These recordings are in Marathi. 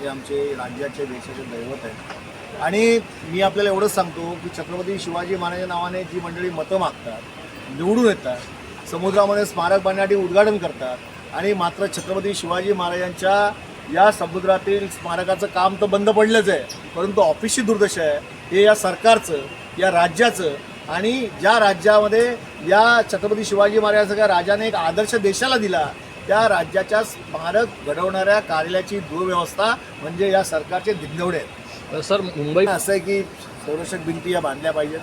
हे आमचे राज्याचे देशाचे दैवत आहे आणि मी आपल्याला एवढंच सांगतो की छत्रपती शिवाजी महाराजांच्या नावाने जी मंडळी मतं मागतात निवडून येतात समुद्रामध्ये स्मारक बांधण्यासाठी उद्घाटन करतात आणि मात्र छत्रपती शिवाजी महाराजांच्या या समुद्रातील स्मारकाचं काम तर बंद पडलंच आहे परंतु ऑफिसची दुर्दशा आहे. हे या सरकारचं या राज्याचं आणि ज्या राज्यामध्ये या छत्रपती शिवाजी महाराजांसारख्या राजाने एक आदर्श देशाला दिला त्या राज्याच्या स्मारक घडवणाऱ्या कार्यालयाची दुर्व्यवस्था म्हणजे या सरकारचे धिंगवडे आहेत सर मुंबई असं आहे की संरक्षक भिंती या बांधल्या पाहिजेत.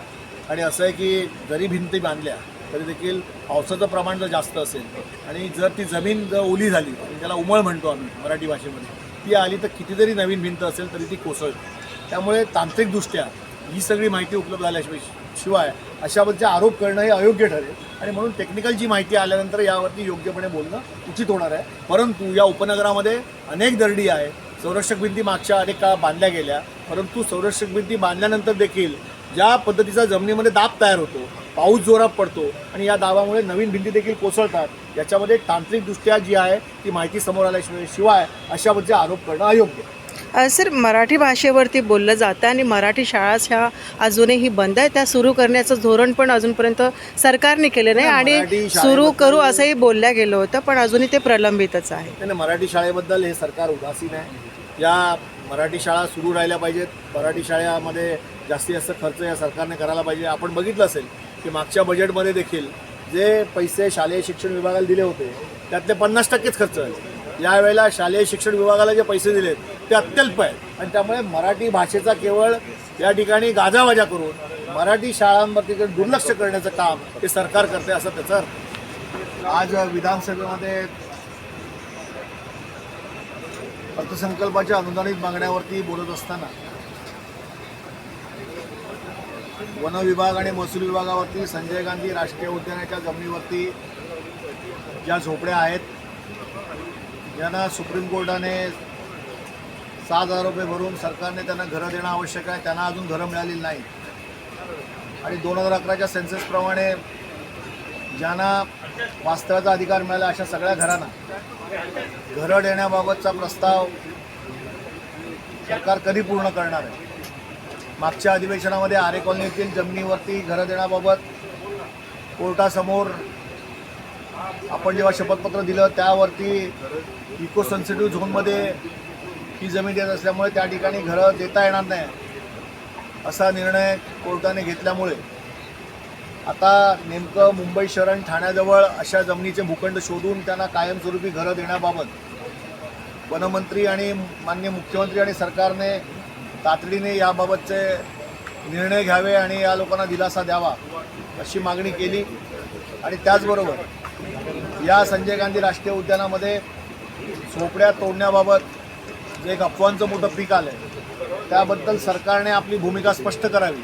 आणि असं आहे की जरी भिंती बांधल्या तरी देखील पावसाचं प्रमाण जर जास्त असेल आणि जर ती जमीन जर ओली झाली त्याला उमळ म्हणतो आम्ही मराठी भाषेमध्ये ती आली तर कितीतरी नवीन भिंत असेल तरी ती कोसळते. त्यामुळे तांत्रिकदृष्ट्या ही सगळी माहिती उपलब्ध झाल्याशिवाय शिवाय अशाबद्दल आरोप करणं हे अयोग्य ठरेल. आणि म्हणून टेक्निकल जी माहिती आल्यानंतर यावरती योग्यपणे बोलणं उचित होणार आहे. परंतु या उपनगरामध्ये अनेक दरडी आहे. संरक्षक भिंती मागच्या अनेक काळ बांधल्या गेल्या. परंतु संरक्षक भिंती बांधल्यानंतर देखील ज्या पद्धतीचा जमिनीमध्ये दाब तयार होतो पाऊस जोरात पडतो आणि या दाबामुळे नवीन भिंती देखील कोसळतात याच्यामध्ये तांत्रिकदृष्ट्या जी आहे ती माहिती समोर आल्याशिवाय शिवाय अशाबद्दल आरोप करणं अयोग्य आहे. सर मराठी भाषेवरती बोललं जातं आणि मराठी शाळाच ह्या अजूनही बंद आहे त्या सुरू करण्याचं धोरण पण अजूनपर्यंत सरकारने केलं नाही आणि सुरू करू असंही बोलल्या गेलं होतं पण अजूनही ते प्रलंबितच आहे. मराठी शाळेबद्दल हे सरकार उदासीन आहे. या मराठी शाळा सुरू राहिल्या पाहिजेत. मराठी शाळेमध्ये जास्तीत जास्त खर्च या सरकारने करायला पाहिजे. आपण बघितलं असेल की मागच्या बजेटमध्ये देखील जे पैसे शालेय शिक्षण विभागाला दिले होते त्यातले पन्नास टक्केच खर्च झाले यावेळेला शालेय शिक्षण विभागाला जे पैसे दिलेत ते अत्यल्प आहेत. आणि त्यामुळे मराठी भाषेचा केवळ या ठिकाणी गाजावाजा करून मराठी शाळांवरती दुर्लक्ष करण्याचं काम हे सरकार करते असं त्याचा आज विधानसभेमध्ये अर्थसंकल्पाच्या अनुदानित मागण्यावरती बोलत असताना वन विभाग आणि महसूल विभागावरती संजय गांधी राष्ट्रीय उद्यानाच्या जमिनीवरती ज्या झोपड्या आहेत ज्यांना सुप्रीम कोर्टाने सहा हजार रुपये भरून सरकारने त्यांना घरं देणं आवश्यक आहे. त्यांना अजून घरं मिळालेली नाही आणि दोन हजार अकराच्या सेन्ससप्रमाणे ज्यांना वास्तव्याचा अधिकार मिळाला अशा सगळ्या घरांना घरं देण्याबाबतचा प्रस्ताव सरकार कधी पूर्ण करणार आहे? मागच्या अधिवेशनामध्ये आरे कॉलनीतील जमिनीवरती घरं देण्याबाबत कोर्टासमोर आपण जेव्हा शपथपत्र दिलं त्यावरती इको सेन्सिटिव्ह झोनमध्ये ही जमीन देत असल्यामुळे त्या ठिकाणी घरं देता येणार नाही असा निर्णय कोर्टाने घेतल्यामुळे. आता नेमकं मुंबई शहर आणि ठाण्याजवळ अशा जमिनीचे भूखंड शोधून त्यांना कायमस्वरूपी घरं देण्याबाबत वनमंत्री आणि मान्य मुख्यमंत्री आणि सरकारने तातडीने याबाबतचे निर्णय घ्यावे आणि या लोकांना दिलासा द्यावा अशी मागणी केली. आणि त्याचबरोबर या संजय गांधी राष्ट्रीय उद्यानामध्ये झोपड्या तोडण्याबाबत जे एक अफवांचं मोठं पीक आलं आहे त्याबद्दल सरकारने आपली भूमिका स्पष्ट करावी.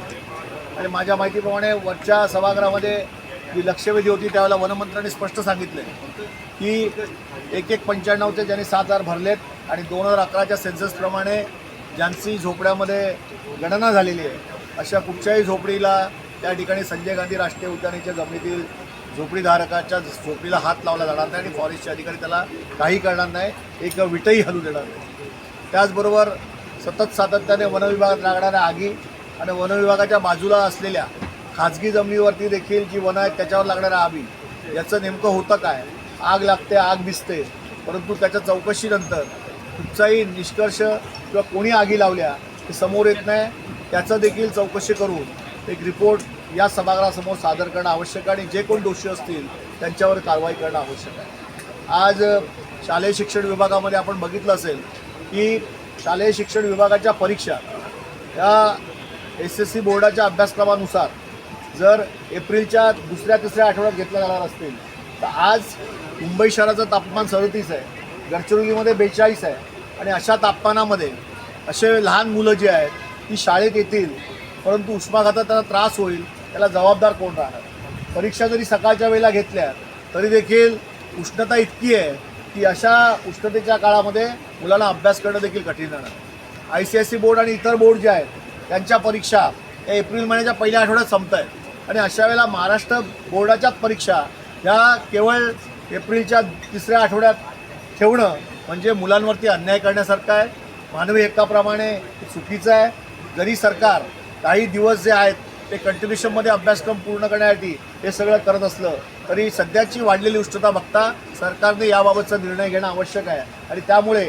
आणि माझ्या माहितीप्रमाणे वरच्या सभागृहामध्ये जी लक्षवेधी होती त्यावेळेला वनमंत्र्यांनी स्पष्ट सांगितले की एक एक पंच्याण्णवचे ज्यांनी सात हजार भरलेत आणि दोन हजार अकराच्या सेन्ससप्रमाणे ज्यांची झोपड्यामध्ये गणना झालेली आहे अशा कुठच्याही झोपडीला त्या ठिकाणी संजय गांधी राष्ट्रीय उद्यानाच्या जमिनीतील झोपडीधारकाच्या झोपडीला हात लावला जाणार नाही आणि फॉरेस्टचे अधिकारी त्याला काही करणार नाही एक विटही हलू देणार नाही. त्याचबरोबर सतत सातत्याने वनविभागात लागणाऱ्या आगी आणि वनविभागाच्या बाजूला असलेल्या खाजगी जमिनीवरती देखील जी वनं आहेत त्याच्यावर लागणाऱ्या आगी याचं नेमकं होतं काय? आग लागते आग दिसते परंतु त्याच्या चौकशीनंतर कुठचाही निष्कर्ष किंवा कोणी आगी लावल्या हे समोर येत नाही. त्याचं देखील चौकशी करून एक रिपोर्ट या सभागृहासमोर सादर करणं आवश्यक आहे आणि जे कोण दोषी असतील त्यांच्यावर कारवाई करणं आवश्यक आहे. आज शालेय शिक्षण विभागामध्ये आपण बघितलं असेल की शालेय शिक्षण विभागाच्या परीक्षा या एस एस सी बोर्डाच्या अभ्यासक्रमानुसार जर एप्रिलच्या दुसऱ्या तिसऱ्या आठवड्यात घेतल्या जाणार असतील तर आज मुंबई शहराचं तापमान सदतीस आहे गडचिरोलीमध्ये बेचाळीस आहे आणि अशा तापमानामध्ये असे लहान मुलं जी आहेत ती शाळेत येतील परंतु उष्माघातात त्यांना त्रास होईल त्याला जबाबदार कोण राहणार? परीक्षा जरी सकाळच्या वेळेला घेतल्या तरी देखील उष्णता इतकी आहे की अशा उष्णतेच्या काळामध्ये मुलांना अभ्यास करणं देखील कठीण जाणार. I C S C board आणि इतर बोर्ड जे आहेत त्यांच्या परीक्षा या एप्रिल महिन्याच्या पहिल्या आठवड्यात संपत आहेत आणि अशा वेळेला महाराष्ट्र बोर्डाच्याच परीक्षा ह्या केवळ एप्रिलच्या तिसऱ्या आठवड्यात ठेवणं म्हणजे मुलांवरती अन्याय करण्यासारखं आहे. मानवी हक्काप्रमाणे चुकीचं आहे. जरी सरकार काही दिवस जे आहेत ते कंटिन्युशनमध्ये अभ्यासक्रम पूर्ण करण्यासाठी हे सगळं करत असलं तरी सध्याची वाढलेली उष्णता बघता सरकारने याबाबतचा निर्णय घेणं आवश्यक आहे. आणि त्यामुळे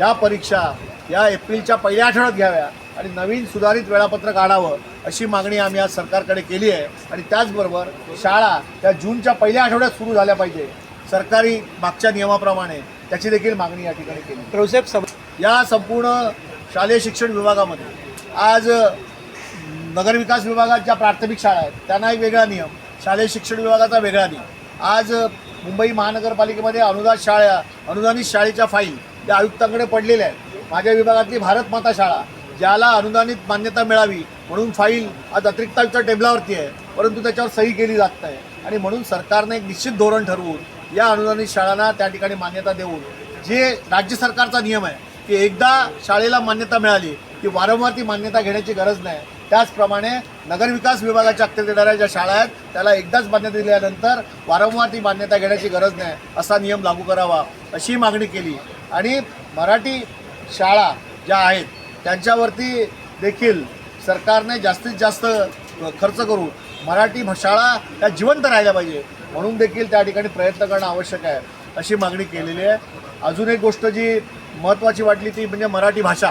या परीक्षा या एप्रिलच्या पहिल्या आठवड्यात घ्याव्या आणि नवीन सुधारित वेळापत्रक आणावं अशी मागणी आम्ही आज सरकारकडे केली आहे. आणि त्याचबरोबर शाळा त्या जूनच्या पहिल्या आठवड्यात सुरू झाल्या पाहिजे. सरकारी मागच्या नियमाप्रमाणे त्याची देखील मागणी या ठिकाणी केली. प्रोसेप या संपूर्ण शालेय शिक्षण विभागामध्ये आज नगरविकास विभागात ज्या प्राथमिक शाळा आहेत. त्यांना एक वेगळा नियम. शालेय शिक्षण विभागाचा वेगळा नियम. आज मुंबई महानगरपालिकेमध्ये अनुदान शाळा अनुदानित शाळेच्या फाईल त्या आयुक्तांकडे पडलेल्या आहेत. माझ्या विभागातली भारत माता शाळा ज्याला अनुदानित मान्यता मिळावी म्हणून फाईल आज अतिरिक्त आयुक्त टेबलावरती आहे. परंतु त्याच्यावर सही केली जात नाही. आणि म्हणून सरकारने एक निश्चित धोरण ठरवून या अनुदानित शाळांना त्या ठिकाणी मान्यता देऊन जे राज्य सरकारचा नियम आहे की एकदा शाळेला मान्यता मिळाली की वारंवार ती मान्यता घेण्याची गरज नाही त्याचप्रमाणे नगरविकास विभागाच्या अखत्यार देणाऱ्या ज्या शाळा आहेत त्याला एकदाच मान्यता दिल्यानंतर वारंवार ती मान्यता घेण्याची गरज नाही असा नियम लागू करावा अशी मागणी केली. आणि मराठी शाळा ज्या आहेत त्यांच्यावरती देखील सरकारने जास्तीत जास्त खर्च करून मराठी शाळा त्या जिवंत राहिल्या पाहिजे म्हणून देखील त्या ठिकाणी प्रयत्न करणं आवश्यक आहे अशी मागणी केलेली आहे. अजून एक गोष्ट जी महत्त्वाची वाटली ती म्हणजे मराठी भाषा.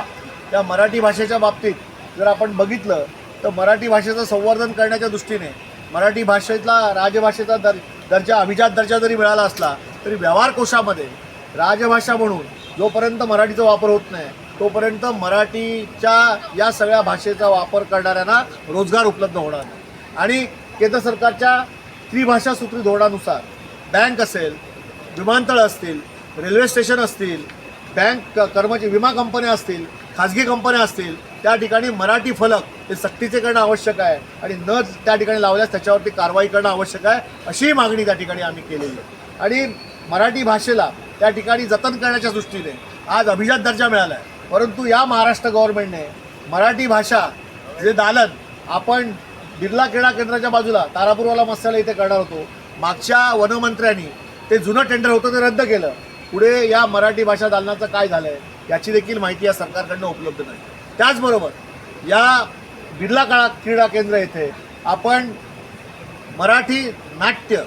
त्या मराठी भाषेच्या बाबतीत जर आपण बघितलं तर मराठी भाषेचं संवर्धन करण्याच्या दृष्टीने मराठी भाषेतला राजभाषेचा दर दर्जा अभिजात दर्जा जरी मिळाला असला तरी व्यवहार कोशामध्ये राजभाषा म्हणून जोपर्यंत मराठीचा वापर होत नाही तोपर्यंत मराठीच्या या सगळ्या भाषेचा वापर करणाऱ्यांना रोजगार उपलब्ध होणार नाही. आणि केंद्र सरकारच्या त्रिभाषा सूत्री धोरणानुसार बँक असेल विमानतळ असतील रेल्वे स्टेशन असतील बँक कर्मचारी विमा कंपन्या असतील खाजगी कंपन्या असतील त्या ठिकाणी मराठी फलक हे सक्तीचे करणं आवश्यक आहे आणि न त्या ठिकाणी लावल्यास त्याच्यावरती कारवाई करणं आवश्यक आहे अशीही मागणी त्या ठिकाणी आम्ही केलेली आहे. आणि मराठी भाषेला त्या ठिकाणी जतन करण्याच्या दृष्टीने आज अभिजात दर्जा मिळाला आहे परंतु या महाराष्ट्र गव्हर्नमेंटने मराठी भाषा जे दालन आपण बिर्ला क्रीडा केंद्राच्या बाजूला तारापूरवाला मसाला इथे करणार होतो मागच्या वनमंत्र्यांनी ते जुनं टेंडर होतं ते रद्द केलं. पुढे या मराठी भाषा दालनाचं काय झालं आहे याची देखील माहिती या सरकारकडनं उपलब्ध नाही. त्याचबरोबर या बिर्ला काळा क्रीडा केंद्र येथे आपण मराठी नाट्य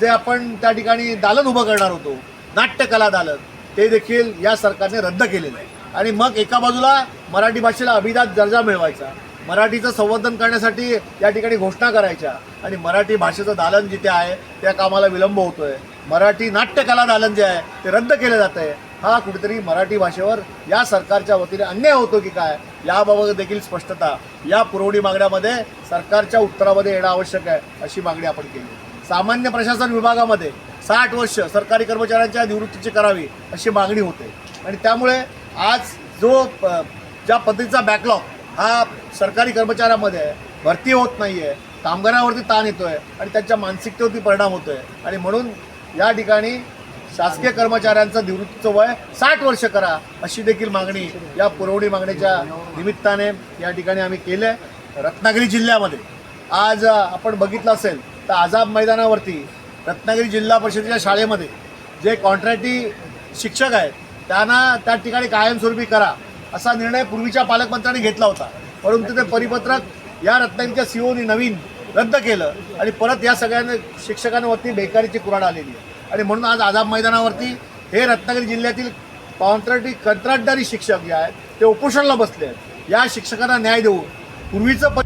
जे आपण त्या ठिकाणी दालन उभं करणार होतो नाट्यकला दालन ते देखील या सरकारने रद्द केलेलं आहे. आणि मग एका बाजूला मराठी भाषेला अभिजात दर्जा मिळवायचा मराठीचं संवर्धन करण्यासाठी या ठिकाणी घोषणा करायच्या आणि मराठी भाषेचं दालन जिथे आहे त्या कामाला विलंब होतो आहे मराठी नाट्यकला दालन जे आहे ते रद्द केलं जात आहे हा कुठेतरी मराठी भाषेवर या सरकारच्या वतीने अन्याय होतो की काय याबाबत देखील स्पष्टता या पुरवणी मागण्यामध्ये सरकारच्या उत्तरामध्ये येणं आवश्यक आहे अशी मागणी आपण केली. सामान्य प्रशासन विभागामध्ये साठ वर्ष सरकारी कर्मचाऱ्यांच्या निवृत्तीची करावी अशी मागणी होते. आणि त्यामुळे आज जो प- ज्या पद्धतीचा बॅकलॉग हा सरकारी कर्मचाऱ्यामध्ये भरती होत नाही आहे कामगारावरती ताण येतो आहे आणि त्यांच्या मानसिकतेवरती परिणाम होतो आहे आणि म्हणून या ठिकाणी शासकीय कर्मचाऱ्यांचं निवृत्तीचं वय साठ वर्ष करा अशी देखील मागणी या पुरवणी मागणीच्या निमित्ताने या ठिकाणी आम्ही केलं आहे रत्नागिरी जिल्ह्यामध्ये. आज आपण बघितलं असेल तर आझाद मैदानावरती रत्नागिरी जिल्हा परिषदेच्या शाळेमध्ये जे कॉन्ट्रॅक्टी शिक्षक आहेत त्यांना त्या ठिकाणी कायमस्वरूपी करा असा निर्णय पूर्वीच्या पालकमंत्र्यांनी घेतला होता. परंतु ते परिपत्रक या रत्नागिरीच्या सीओनी नवीन रद्द केलं आणि परत या सगळ्यांना शिक्षकांवरती बेकारीची कुराड आलेली आहे. आणि म्हणून आज आझाद मैदानावरती हे रत्नागिरी जिल्ह्यातील कॉन्ट्रॅक्टी कंत्राटदारी शिक्षक जे आहेत ते उपोषणाला बसले आहेत. या शिक्षकांना न्याय देऊन पूर्वीचं प